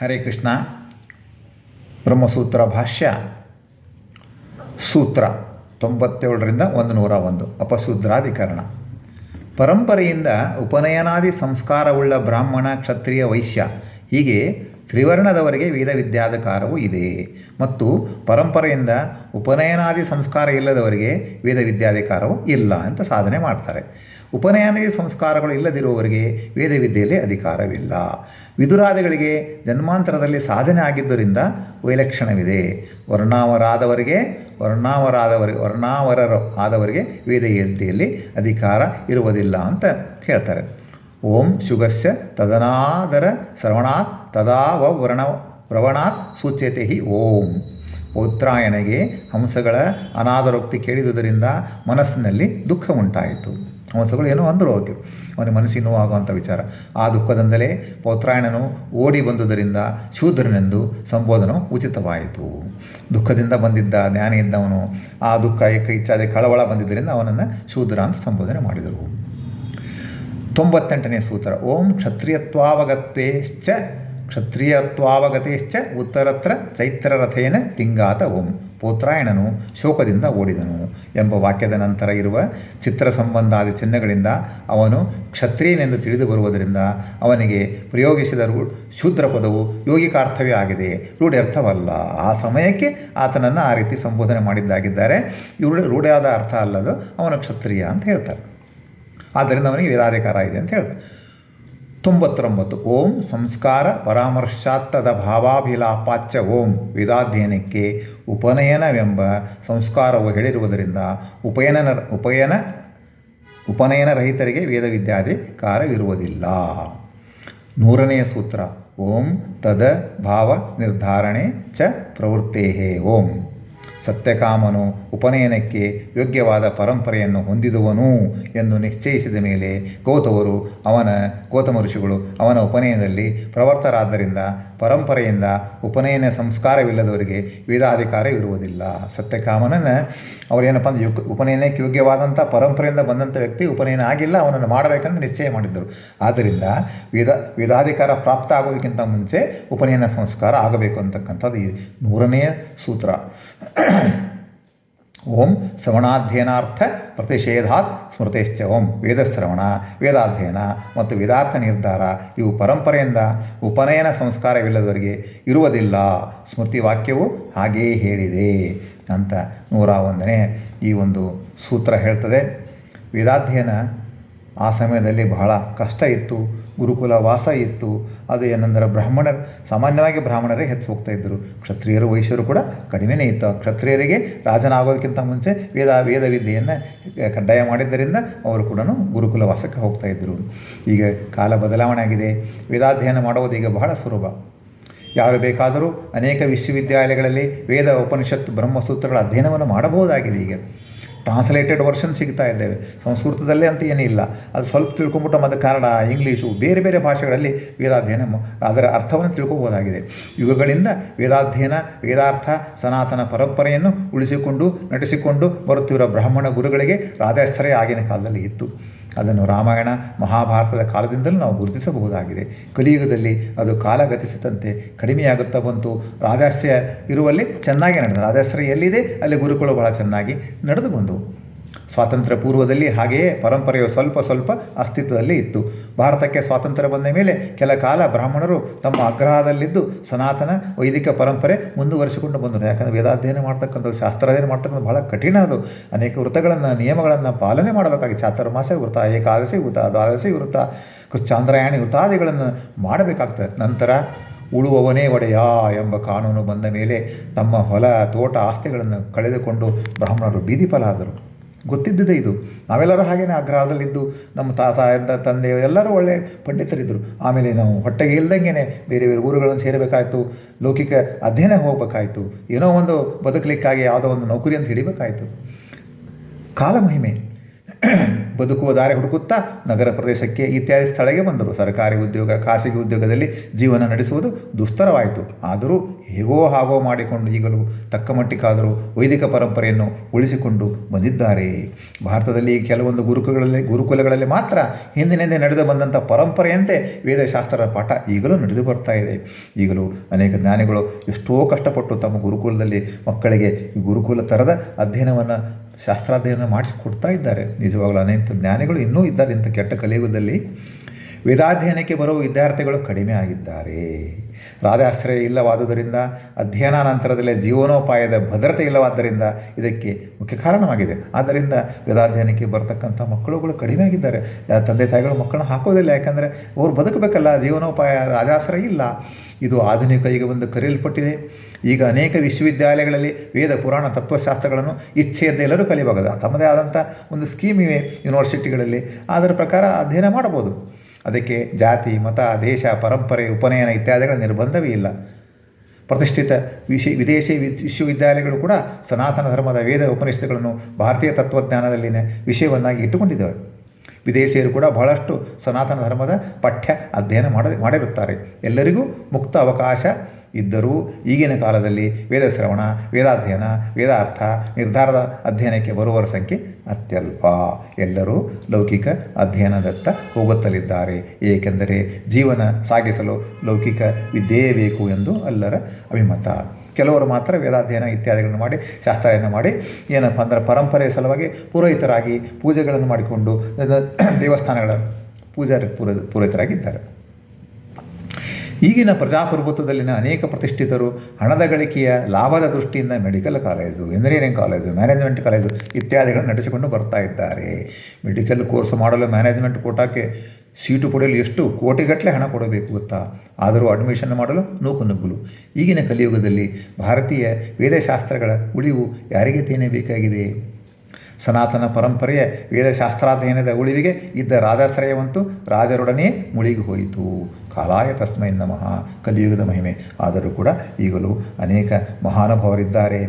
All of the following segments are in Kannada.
ಹರೇ ಕೃಷ್ಣ. ಬ್ರಹ್ಮಸೂತ್ರ ಭಾಷ್ಯ. ಸೂತ್ರ ತೊಂಬತ್ತೇಳರಿಂದ ಒಂದು ನೂರ ಒಂದು ಅಪಸೂದ್ರಾಧಿಕರಣ ಪರಂಪರೆಯಿಂದ ಉಪನಯನಾದಿ ಸಂಸ್ಕಾರವುಳ್ಳ ಬ್ರಾಹ್ಮಣ ಕ್ಷತ್ರಿಯ ವೈಶ್ಯ. ಹೀಗೆ ತ್ರಿವರ್ಣದವರಿಗೆ ವೇದ ವಿದ್ಯಾಧಿಕಾರವೂ ಇದೆ. ಮತ್ತು ಪರಂಪರೆಯಿಂದ ಉಪನಯನಾದಿ ಸಂಸ್ಕಾರ ಇಲ್ಲದವರಿಗೆ ವೇದ ವಿದ್ಯಾಧಿಕಾರವೂ ಇಲ್ಲ ಅಂತ ಸಾಧನೆ ಮಾಡ್ತಾರೆ. ಉಪನಯನಾದಿ ಸಂಸ್ಕಾರಗಳು ಇಲ್ಲದಿರುವವರಿಗೆ ವೇದವಿದ್ಯೆಯಲ್ಲಿ ಅಧಿಕಾರವಿಲ್ಲ. ವಿದುರಾದಿಗಳಿಗೆ ಜನ್ಮಾಂತರದಲ್ಲಿ ಸಾಧನೆ ಆಗಿದ್ದರಿಂದ ವೈಲಕ್ಷಣವಿದೆ ವರ್ಣಾವರಾದವರಿಗೆ ವರ್ಣಾವರಾದವರಿಗೆ ವರ್ಣಾವರರು ಆದವರಿಗೆ ವೇದಯಂತಿಯಲ್ಲಿ ಅಧಿಕಾರ ಇರುವುದಿಲ್ಲ ಅಂತ ಹೇಳ್ತಾರೆ. ಓಂ ಶುಗಸ್ಯ ತದನಾದರ ಶ್ರವಣಾತ್ ತದಾ ವರ್ಣ ಪ್ರವಣಾತ್ ಸೂಚ್ಯತೆ ಹಿ ಓಂ. ಉತ್ತರಾಯಣಗೆ ಹಂಸಗಳ ಅನಾದರೋಕ್ತಿ ಕೇಳಿದುದರಿಂದ ಮನಸ್ಸಿನಲ್ಲಿ ದುಃಖ ಉಂಟಾಯಿತು ಹಂಸಗಳು ಏನೋ ಅಂದರು ಅವಕ್ಕೆ ಅವನ ಮನಸ್ಸಿಗೆ ನೋವಾಗುವಂಥ ವಿಚಾರ. ಆ ದುಃಖದಿಂದಲೇ ಪೌತ್ರಾಯಣನು ಓಡಿ ಬಂದುದರಿಂದ ಶೂದ್ರನೆಂದು ಸಂಬೋಧನವು ಉಚಿತವಾಯಿತು. ದುಃಖದಿಂದ ಬಂದಿದ್ದ ಜ್ಞಾನ ಇದ್ದವನು ಆ ದುಃಖ ಏಕ ಇಚ್ಛಾದೆ ಕಳವಳ ಬಂದಿದ್ದರಿಂದ ಅವನನ್ನು ಶೂದ್ರ ಅಂತ ಸಂಬೋಧನೆ ಮಾಡಿದರು. ತೊಂಬತ್ತೆಂಟನೇ ಸೂತ್ರ. ಓಂ ಕ್ಷತ್ರಿಯತ್ವಾವಗತ್ವೇಶ್ಚ ಕ್ಷತ್ರಿಯತ್ವಾವಗತೇಶ್ಚ ಉತ್ತರತ್ರ ಚೈತ್ರರಥೇನ ತಿಂಗಾತ ಓಂ. ಪೋತ್ರಾಯಣನು ಶೋಕದಿಂದ ಓಡಿದನು ಎಂಬ ವಾಕ್ಯದ ನಂತರ ಇರುವ ಚಿತ್ರ ಸಂಬಂಧಾದಿ ಚಿಹ್ನೆಗಳಿಂದ ಅವನು ಕ್ಷತ್ರಿಯನೆಂದು ತಿಳಿದು ಬರುವುದರಿಂದ ಅವನಿಗೆ ಪ್ರಯೋಗಿಸಿದ ರೂ ಶೂದ್ರ ಪದವು ಯೋಗಿಕಾರ್ಥವೇ ಆಗಿದೆ. ರೂಢ್ಯರ್ಥವಲ್ಲ ಆ ಸಮಯಕ್ಕೆ ಆತನನ್ನು ಆ ರೀತಿ ಸಂಬೋಧನೆ ಮಾಡಿದ್ದಾಗಿದ್ದಾರೆ. ಇವರು ರೂಢಿಯಾದ ಅರ್ಥ ಅಲ್ಲದು ಅವನು ಕ್ಷತ್ರಿಯ ಅಂತ ಹೇಳ್ತಾರೆ. ಆದ್ದರಿಂದ ಅವನಿಗೆ ವೇದಾಧಿಕಾರ ಇದೆ ಅಂತ ಹೇಳ್ತಾರೆ. ತೊಂಬತ್ತೊಂಬತ್ತು ಓಂ ಸಂಸ್ಕಾರ ಪರಾಮರ್ಶಾತ್ತದ ಭಾವಾಭಿಲಾಪಾಚ್ಯ ಓಂ ವೇದಾಧ್ಯಯನಕ್ಕೆ ಉಪನಯನವೆಂಬ ಸಂಸ್ಕಾರವು ಹೇಳಿರುವುದರಿಂದ ಉಪಯನ ಉಪಯನ, ಉಪನಯನ ರಹಿತರಿಗೆ ವೇದ ವಿದ್ಯಾಧಿಕಾರವಿರುವುದಿಲ್ಲ ನೂರನೆಯ ಸೂತ್ರ, ಓಂ ತದ ಭಾವ ನಿರ್ಧಾರಣೆ ಚ ಪ್ರವೃತ್ತೇ ಓಂ. ಸತ್ಯಕಾಮನು ಉಪನಯನಕ್ಕೆ ಯೋಗ್ಯವಾದ ಪರಂಪರೆಯನ್ನು ಹೊಂದಿದುವನು ಎಂದು ನಿಶ್ಚಯಿಸಿದ ಮೇಲೆ ಗೌತವರು ಅವನ ಗೌತಮ ಋಷಿಗಳು ಅವನ ಉಪನಯನದಲ್ಲಿ ಪ್ರವರ್ತರಾದ್ದರಿಂದ ಪರಂಪರೆಯಿಂದ ಉಪನಯನ ಸಂಸ್ಕಾರವಿಲ್ಲದವರಿಗೆ ವೇದಾಧಿಕಾರವಿರುವುದಿಲ್ಲ ಸತ್ಯಕಾಮನನ್ನು ಅವರೇನಪ್ಪ ಅಂದ್ರೆ ಯುಕ್ ಉಪನಯನಕ್ಕೆ ಯೋಗ್ಯವಾದಂಥ ಪರಂಪರೆಯಿಂದ ಬಂದಂಥ ವ್ಯಕ್ತಿ ಉಪನಯನ ಆಗಿಲ್ಲ, ಅವನನ್ನು ಮಾಡಬೇಕಂತ ನಿಶ್ಚಯ ಮಾಡಿದ್ದರು. ಆದ್ದರಿಂದ ವೇದ, ವೇದಾಧಿಕಾರ ಪ್ರಾಪ್ತ ಆಗೋದಕ್ಕಿಂತ ಮುಂಚೆ ಉಪನಯನ ಸಂಸ್ಕಾರ ಆಗಬೇಕು ಅಂತಕ್ಕಂಥದ್ದು ಈ ನೂರನೆಯ ಸೂತ್ರ. ಓಂ ಶ್ರವಣಾಧ್ಯಯನಾರ್ಥ ಪ್ರತಿಷೇಧಾತ್ ಸ್ಮೃತಿಶ್ಚ ಓಂ ವೇದಶ್ರವಣ, ವೇದಾಧ್ಯಯನ ಮತ್ತು ವೇದಾರ್ಥ ನಿರ್ಧಾರ ಇವು ಪರಂಪರೆಯಿಂದ ಉಪನಯನ ಸಂಸ್ಕಾರವಿಲ್ಲದವರಿಗೆ ಇರುವುದಿಲ್ಲ. ಸ್ಮೃತಿ ವಾಕ್ಯವು ಹಾಗೆಯೇ ಹೇಳಿದೆ ಅಂತ ನೂರ ಈ ಒಂದು ಸೂತ್ರ ಹೇಳ್ತದೆ. ವೇದಾಧ್ಯಯನ ಆ ಸಮಯದಲ್ಲಿ ಬಹಳ ಕಷ್ಟ ಇತ್ತು. ಗುರುಕುಲ ವಾಸ ಇತ್ತು. ಅದು ಏನಂದ್ರೆ ಬ್ರಾಹ್ಮಣರು ಸಾಮಾನ್ಯವಾಗಿ ಬ್ರಾಹ್ಮಣರೇ ಹೆಚ್ಚು ಹೋಗ್ತಾ ಇದ್ದರು. ಕ್ಷತ್ರಿಯರು, ವೈಶ್ಯರು ಕೂಡ ಕಡಿಮೆನೇ ಇತ್ತು. ಕ್ಷತ್ರಿಯರಿಗೆ ರಾಜನಾಗೋದಕ್ಕಿಂತ ಮುಂಚೆ ವೇದ ವೇದ ವಿದ್ಯೆಯನ್ನು ಕಡ್ಡಾಯ ಮಾಡಿದ್ದರಿಂದ ಅವರು ಕೂಡ ಗುರುಕುಲ ವಾಸಕ್ಕೆ ಹೋಗ್ತಾ ಇದ್ದರು. ಈಗ ಕಾಲ ಬದಲಾವಣೆ ಆಗಿದೆ. ವೇದಾಧ್ಯಯನ ಮಾಡುವುದು ಈಗ ಬಹಳ ಸುಲಭ. ಯಾರು ಬೇಕಾದರೂ ಅನೇಕ ವಿಶ್ವವಿದ್ಯಾಲಯಗಳಲ್ಲಿ ವೇದ ಉಪನಿಷತ್ತು ಬ್ರಹ್ಮಸೂತ್ರಗಳ ಅಧ್ಯಯನವನ್ನು ಮಾಡಬಹುದಾಗಿದೆ ಈಗ. ಟ್ರಾನ್ಸ್ಲೇಟೆಡ್ ವರ್ಷನ್ ಸಿಗ್ತಾ ಇದ್ದೇವೆ. ಸಂಸ್ಕೃತದಲ್ಲೇ ಅಂತ ಏನಿಲ್ಲ. ಅದು ಸ್ವಲ್ಪ ತಿಳ್ಕೊಂಬಿಟ್ಟು ಮತ್ತು ಕನ್ನಡ, ಇಂಗ್ಲೀಷು, ಬೇರೆ ಬೇರೆ ಭಾಷೆಗಳಲ್ಲಿ ವೇದಾಧ್ಯಯನ ಅದರ ಅರ್ಥವನ್ನು ತಿಳ್ಕೋಬೋದಾಗಿದೆ. ಯುಗಗಳಿಂದ ವೇದಾಧ್ಯಯನ, ವೇದಾರ್ಥ, ಸನಾತನ ಪರಂಪರೆಯನ್ನು ಉಳಿಸಿಕೊಂಡು, ನಟಿಸಿಕೊಂಡು ಬರುತ್ತಿರುವ ಬ್ರಾಹ್ಮಣ ಗುರುಗಳಿಗೆ ರಾಜಸ್ಥರೇ ಆಗಿನ ಕಾಲದಲ್ಲಿ ಇತ್ತು. ಅದನ್ನು ರಾಮಾಯಣ, ಮಹಾಭಾರತದ ಕಾಲದಿಂದಲೂ ನಾವು ಗುರುತಿಸಬಹುದಾಗಿದೆ. ಕಲಿಯುಗದಲ್ಲಿ ಅದು ಕಾಲಗತಿಸಿದಂತೆ ಕಡಿಮೆಯಾಗುತ್ತಾ ಬಂತು. ರಾಜಾಶ್ರಯ ಇರುವಲ್ಲಿ ಚೆನ್ನಾಗಿ ನಡೆದ. ರಾಜಾಶ್ರಯ ಎಲ್ಲಿದೆ? ಅಲ್ಲಿ ಗುರುಗಳು ಬಹಳ ಚೆನ್ನಾಗಿ ನಡೆದು ಬಂದವು ಸ್ವಾತಂತ್ರ್ಯ ಪೂರ್ವದಲ್ಲಿ ಹಾಗೆಯೇ ಪರಂಪರೆಯು ಸ್ವಲ್ಪ ಸ್ವಲ್ಪ ಅಸ್ತಿತ್ವದಲ್ಲಿ ಇತ್ತು. ಭಾರತಕ್ಕೆ ಸ್ವಾತಂತ್ರ್ಯ ಬಂದ ಮೇಲೆ ಕೆಲ ಕಾಲ ಬ್ರಾಹ್ಮಣರು ತಮ್ಮ ಆಗ್ರಹದಲ್ಲಿದ್ದು ಸನಾತನ ವೈದಿಕ ಪರಂಪರೆ ಮುಂದುವರಿಸಿಕೊಂಡು ಬಂದರು. ಯಾಕಂದರೆ ವೇದಾಧ್ಯಯನ ಮಾಡ್ತಕ್ಕಂಥದ್ದು ಶಾಸ್ತ್ರಾಧ್ಯಯನ ಮಾಡ್ತಕ್ಕಂಥ ಬಹಳ ಕಠಿಣ ಅದು. ಅನೇಕ ವೃತ್ತಗಳನ್ನು, ನಿಯಮಗಳನ್ನು ಪಾಲನೆ ಮಾಡಬೇಕಾಗಿ ಚಾತುರ್ಮಾಸ ವೃತ್ತ, ಏಕಾದಶಿ ವೃತ್ತ, ದ್ವಾದಶಿ ವೃತ್ತ ಚಾಂದ್ರಯಾಣಿ ವೃತ್ತಾದಿಗಳನ್ನು ಮಾಡಬೇಕಾಗ್ತದೆ. ನಂತರ ಉಳುವವನೇ ಒಡೆಯ ಎಂಬ ಕಾನೂನು ಬಂದ ಮೇಲೆ ತಮ್ಮ ಹೊಲ, ತೋಟ, ಆಸ್ತಿಗಳನ್ನು ಕಳೆದುಕೊಂಡು ಬ್ರಾಹ್ಮಣರು ಬೀದಿ ಫಲಾದರು ಗೊತ್ತಿದ್ದಿದೆ ಇದು. ನಾವೆಲ್ಲರೂ ಹಾಗೇನೆ ಆಗ್ರಹದಲ್ಲಿದ್ದು ನಮ್ಮ ತಾತ ಎಂದ ತಂದೆ, ಎಲ್ಲರೂ ಒಳ್ಳೆ ಪಂಡಿತರಿದ್ದರು. ಆಮೇಲೆ ನಾವು ಹೊಟ್ಟೆಗೆ ಇಲ್ದಂಗೆ ಬೇರೆ ಬೇರೆ ಊರುಗಳನ್ನು ಸೇರಬೇಕಾಯಿತು, ಲೌಕಿಕ ಅಧ್ಯಯನ ಹೋಗಬೇಕಾಯಿತು, ಏನೋ ಒಂದು ಬದುಕಲಿಕ್ಕಾಗಿ ಯಾವುದೋ ಒಂದು ನೌಕರಿ ಅಂತ ಹಿಡಿಬೇಕಾಯಿತು. ಕಾಲಮಹಿಮೆ. ಬದುಕುವ ದಾರಿ ಹುಡುಕುತ್ತಾ ನಗರ ಪ್ರದೇಶಕ್ಕೆ ಇತ್ಯಾದಿ ಸ್ಥಳಕ್ಕೆ ಬಂದರು. ಸರ್ಕಾರಿ ಉದ್ಯೋಗ, ಖಾಸಗಿ ಉದ್ಯೋಗದಲ್ಲಿ ಜೀವನ ನಡೆಸುವುದು ದುಸ್ತರವಾಯಿತು. ಆದರೂ ಹೇಗೋ ಹಾಗೋ ಮಾಡಿಕೊಂಡು ಈಗಲೂ ತಕ್ಕ ಮಟ್ಟಿಗಾದರೂ ವೈದಿಕ ಪರಂಪರೆಯನ್ನು ಉಳಿಸಿಕೊಂಡು ಬಂದಿದ್ದಾರೆ. ಭಾರತದಲ್ಲಿ ಕೆಲವೊಂದು ಗುರುಕುಲಗಳಲ್ಲಿ ಗುರುಕುಲಗಳಲ್ಲಿ ಮಾತ್ರ ಹಿಂದಿನಿಂದ ನಡೆದು ಬಂದಂಥ ಪರಂಪರೆಯಂತೆ ವೇದಶಾಸ್ತ್ರದ ಪಾಠ ಈಗಲೂ ನಡೆದು ಬರ್ತಾ ಇದೆ. ಈಗಲೂ ಅನೇಕ ಜ್ಞಾನಿಗಳು ಎಷ್ಟೋ ಕಷ್ಟಪಟ್ಟು ತಮ್ಮ ಗುರುಕುಲದಲ್ಲಿ ಮಕ್ಕಳಿಗೆ ಗುರುಕುಲ ಥರದ ಅಧ್ಯಯನವನ್ನು ಶಾಸ್ತ್ರಾಧ್ಯಯನ ಮಾಡಿಸಿಕೊಡ್ತಾ ಇದ್ದಾರೆ. ನಿಜವಾಗಲೂ ಅನೇಕ ಜ್ಞಾನಿಗಳು ಇನ್ನೂ ಇದ್ದಾರೆ ಇಂಥ ಕೆಟ್ಟ ಕಲಿಯುಗದಲ್ಲಿ. ವೇದಾಧ್ಯಯನಕ್ಕೆ ಬರುವ ವಿದ್ಯಾರ್ಥಿಗಳು ಕಡಿಮೆ ಆಗಿದ್ದಾರೆ. ರಾಜಾಶ್ರಯ ಇಲ್ಲವಾದುದರಿಂದ, ಅಧ್ಯಯನ ನಂತರದಲ್ಲೇ ಜೀವನೋಪಾಯದ ಭದ್ರತೆ ಇಲ್ಲವಾದ್ದರಿಂದ ಇದಕ್ಕೆ ಮುಖ್ಯ ಕಾರಣವಾಗಿದೆ. ಆದ್ದರಿಂದ ವೇದಾಧ್ಯಯನಕ್ಕೆ ಬರತಕ್ಕಂಥ ಮಕ್ಕಳುಗಳು ಕಡಿಮೆ ಆಗಿದ್ದಾರೆ. ತಂದೆ ತಾಯಿಗಳು ಮಕ್ಕಳನ್ನ ಹಾಕೋದಿಲ್ಲ. ಯಾಕಂದರೆ ಅವರು ಬದುಕಬೇಕಲ್ಲ, ಜೀವನೋಪಾಯ, ರಾಜಾಶ್ರಯ ಇಲ್ಲ. ಇದು ಆಧುನಿಕ ಈಗ ಒಂದು ಕರೆಯಲ್ಪಟ್ಟಿದೆ. ಈಗ ಅನೇಕ ವಿಶ್ವವಿದ್ಯಾಲಯಗಳಲ್ಲಿ ವೇದ, ಪುರಾಣ, ತತ್ವಶಾಸ್ತ್ರಗಳನ್ನು ಇಚ್ಛೆಯಿಂದ ಎಲ್ಲರೂ ಕಲಿಯಬಹುದು ತಮ್ಮದೇ ಆದಂಥ ಒಂದು ಸ್ಕೀಮ್ ಇವೆ ಯೂನಿವರ್ಸಿಟಿಗಳಲ್ಲಿ. ಅದರ ಪ್ರಕಾರ ಅಧ್ಯಯನ ಮಾಡಬಹುದು. ಅದಕ್ಕೆ ಜಾತಿ, ಮತ, ದೇಶ, ಪರಂಪರೆ, ಉಪನಯನ ಇತ್ಯಾದಿಗಳ ನಿರ್ಬಂಧವೇ ಇಲ್ಲ. ಪ್ರತಿಷ್ಠಿತ ವಿಶಿ, ವಿದೇಶಿ ವಿಶ್ವವಿದ್ಯಾಲಯಗಳು ಕೂಡ ಸನಾತನ ಧರ್ಮದ ವೇದ ಉಪನಿಷತ್ತುಗಳನ್ನು ಭಾರತೀಯ ತತ್ವಜ್ಞಾನದಲ್ಲಿನ ವಿಷಯವನ್ನಾಗಿ ಇಟ್ಟುಕೊಂಡಿದ್ದಾವೆ. ವಿದೇಶಿಯರು ಕೂಡ ಬಹಳಷ್ಟು ಸನಾತನ ಧರ್ಮದ ಪಠ್ಯ ಅಧ್ಯಯನ ಮಾಡ ಮಾಡಿರುತ್ತಾರೆ. ಎಲ್ಲರಿಗೂ ಮುಕ್ತ ಅವಕಾಶ ಇದ್ದರೂ ಈಗಿನ ಕಾಲದಲ್ಲಿ ವೇದ ಶ್ರವಣ ವೇದಾಧ್ಯಯನ, ವೇದಾರ್ಥ ನಿರ್ಧಾರದ ಅಧ್ಯಯನಕ್ಕೆ ಬರುವವರ ಸಂಖ್ಯೆ ಅತ್ಯಲ್ಪ. ಎಲ್ಲರೂ ಲೌಕಿಕ ಅಧ್ಯಯನದತ್ತ ಹೋಗುತ್ತಲಿದ್ದಾರೆ. ಏಕೆಂದರೆ ಜೀವನ ಸಾಗಿಸಲು ಲೌಕಿಕ ವಿದ್ಯೆಯೇ ಬೇಕು ಎಂದು ಅಲ್ಲರ ಅಭಿಮತ. ಕೆಲವರು ಮಾತ್ರ ವೇದಾಧ್ಯಯನ ಇತ್ಯಾದಿಗಳನ್ನು ಮಾಡಿ, ಶಾಸ್ತ್ರಾಯನ ಮಾಡಿ, ಏನಪ್ಪ ಅಂದರೆ ಪರಂಪರೆಯ ಸಲುವಾಗಿ ಪುರೋಹಿತರಾಗಿ ಪೂಜೆಗಳನ್ನು ಮಾಡಿಕೊಂಡು ದೇವಸ್ಥಾನಗಳ ಪೂಜಾರಿ ಪುರ, ಪುರೋಹಿತರಾಗಿದ್ದಾರೆ. ಈಗಿನ ಪ್ರಜಾಪ್ರಭುತ್ವದಲ್ಲಿನ ಅನೇಕ ಪ್ರತಿಷ್ಠಿತರು ಹಣದ ಗಳಿಕೆಯ ಲಾಭದ ದೃಷ್ಟಿಯಿಂದ medical college engineering college management college ಇತ್ಯಾದಿಗಳನ್ನು ನಡೆಸಿಕೊಂಡು ಬರ್ತಾ ಇದ್ದಾರೆ. ಮೆಡಿಕಲ್ ಕೋರ್ಸ್ ಮಾಡಲು ಮ್ಯಾನೇಜ್ಮೆಂಟ್ ಕೋಟಾಕ್ಕೆ ಸೀಟು ಪಡೆಯಲು ಎಷ್ಟು ಕೋಟಿಗಟ್ಟಲೆ ಹಣ ಕೊಡಬೇಕು ಗೊತ್ತಾ? ಆದರೂ ಅಡ್ಮಿಷನ್ ಮಾಡಲು ನೂಕು ನುಗ್ಗಲು. ಈಗಿನ ಕಲಿಯುಗದಲ್ಲಿ ಭಾರತೀಯ ವೇದಶಾಸ್ತ್ರಗಳ ಉಳಿವು ಯಾರಿಗೆ ತೇನೆ ಬೇಕಾಗಿದೆ? ಸನಾತನ ಪರಂಪರೆಯ ವೇದಶಾಸ್ತ್ರಾಧ್ಯಯನದ ಉಳಿವಿಗೆ ಇದ್ದ ರಾಜಾಶ್ರಯವಂತೂ ರಾಜರೊಡನೆ ಮುಳುಗಿ ಹೋಯಿತು. ಕಾಲಾಯ ತಸ್ಮೈ ನಮಃ. ಕಲಿಯುಗದ ಮಹಿಮೆ. ಆದರೂ ಕೂಡ ಈಗಲೂ ಅನೇಕ ಮಹಾನುಭಾವರಿದ್ದಾರೆ.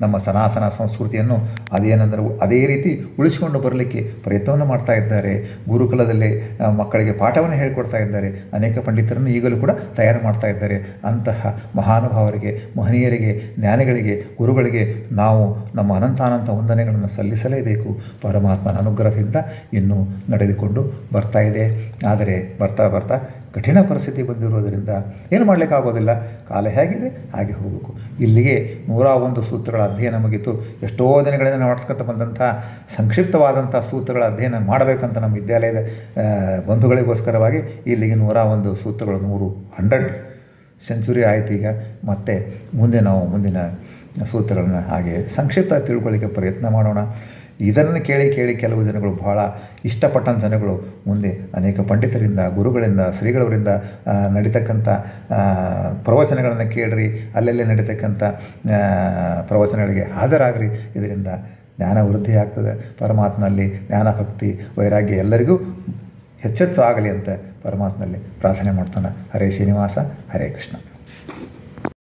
ನಮ್ಮ ಸನಾತನ ಸಂಸ್ಕೃತಿಯನ್ನು ಅದೇನೆಂದರೆ ಅದೇ ರೀತಿ ಉಳಿಸಿಕೊಂಡು ಬರಲಿಕ್ಕೆ ಪ್ರಯತ್ನವನ್ನು ಮಾಡ್ತಾ ಇದ್ದಾರೆ. ಗುರುಕುಲದಲ್ಲಿ ಮಕ್ಕಳಿಗೆ ಪಾಠವನ್ನು ಹೇಳಿಕೊಡ್ತಾ ಇದ್ದಾರೆ. ಅನೇಕ ಪಂಡಿತರನ್ನು ಈಗಲೂ ಕೂಡ ತಯಾರು ಮಾಡ್ತಾ ಇದ್ದಾರೆ. ಅಂತಹ ಮಹಾನುಭಾವರಿಗೆ, ಮಹನೀಯರಿಗೆ, ಜ್ಞಾನಿಗಳಿಗೆ, ಗುರುಗಳಿಗೆ ನಾವು ನಮ್ಮ ಅನಂತಾನಂತ ವಂದನೆಗಳನ್ನು ಸಲ್ಲಿಸಲೇಬೇಕು. ಪರಮಾತ್ಮನ ಅನುಗ್ರಹದಿಂದ ಇನ್ನೂ ನಡೆದುಕೊಂಡು ಬರ್ತಾ ಇದೆ. ಆದರೆ ಬರ್ತಾ ಬರ್ತಾ ಕಠಿಣ ಪರಿಸ್ಥಿತಿ ಬಂದಿರೋದರಿಂದ ಏನು ಮಾಡಲಿಕ್ಕಾಗೋದಿಲ್ಲ ಕಾಲ ಹೇಗಿದೆ? ಹಾಗೆ ಹೋಗಬೇಕು. ಇಲ್ಲಿಗೆ ನೂರ ಒಂದು ಸೂತ್ರಗಳ ಅಧ್ಯಯನ ಮುಗಿತು. ಎಷ್ಟೋ ದಿನಗಳಿಂದ ನಾವು ಬಂದಂಥ ಸಂಕ್ಷಿಪ್ತವಾದಂಥ ಸೂತ್ರಗಳ ಅಧ್ಯಯನ ಮಾಡಬೇಕಂತ ನಮ್ಮ ವಿದ್ಯಾಲಯದ ಬಂಧುಗಳಿಗೋಸ್ಕರವಾಗಿ ಇಲ್ಲಿಗೆ ನೂರ ಒಂದು ಸೂತ್ರಗಳು, ನೂರು ಹಂಡ್ರೆಡ್ ಸೆಂಚುರಿ ಆಯ್ತು ಈಗ. ಮತ್ತು ಮುಂದೆ ನಾವು ಮುಂದಿನ ಸೂತ್ರಗಳನ್ನು ಹಾಗೆ ಸಂಕ್ಷಿಪ್ತ ತಿಳ್ಕೊಳ್ಳಿಕ್ಕೆ ಪ್ರಯತ್ನ ಮಾಡೋಣ. ಇದನ್ನು ಕೇಳಿ ಕೇಳಿ ಕೆಲವು ಜನಗಳು ಬಹಳ ಇಷ್ಟಪಟ್ಟಂಥ ಜನಗಳು ಮುಂದೆ ಅನೇಕ ಪಂಡಿತರಿಂದ, ಗುರುಗಳಿಂದ, ಶ್ರೀಗಳವರಿಂದ ನಡೀತಕ್ಕಂಥ ಪ್ರವಚನಗಳನ್ನು ಕೇಳ್ರಿ, ಅಲ್ಲಲ್ಲೇ ನಡೀತಕ್ಕಂಥ ಪ್ರವಚನಗಳಿಗೆ ಹಾಜರಾಗ್ರಿ. ಇದರಿಂದ ಜ್ಞಾನ ವೃದ್ಧಿ ಆಗ್ತದೆ. ಪರಮಾತ್ಮನಲ್ಲಿ ಜ್ಞಾನ, ಭಕ್ತಿ, ವೈರಾಗ್ಯ ಎಲ್ಲರಿಗೂ ಹೆಚ್ಚೆಚ್ಚು ಆಗಲಿ ಅಂತ ಪರಮಾತ್ಮನಲ್ಲಿ ಪ್ರಾರ್ಥನೆ ಮಾಡ್ತಾನೆ. ಹರೇ ಶ್ರೀನಿವಾಸ, ಹರೇ ಕೃಷ್ಣ.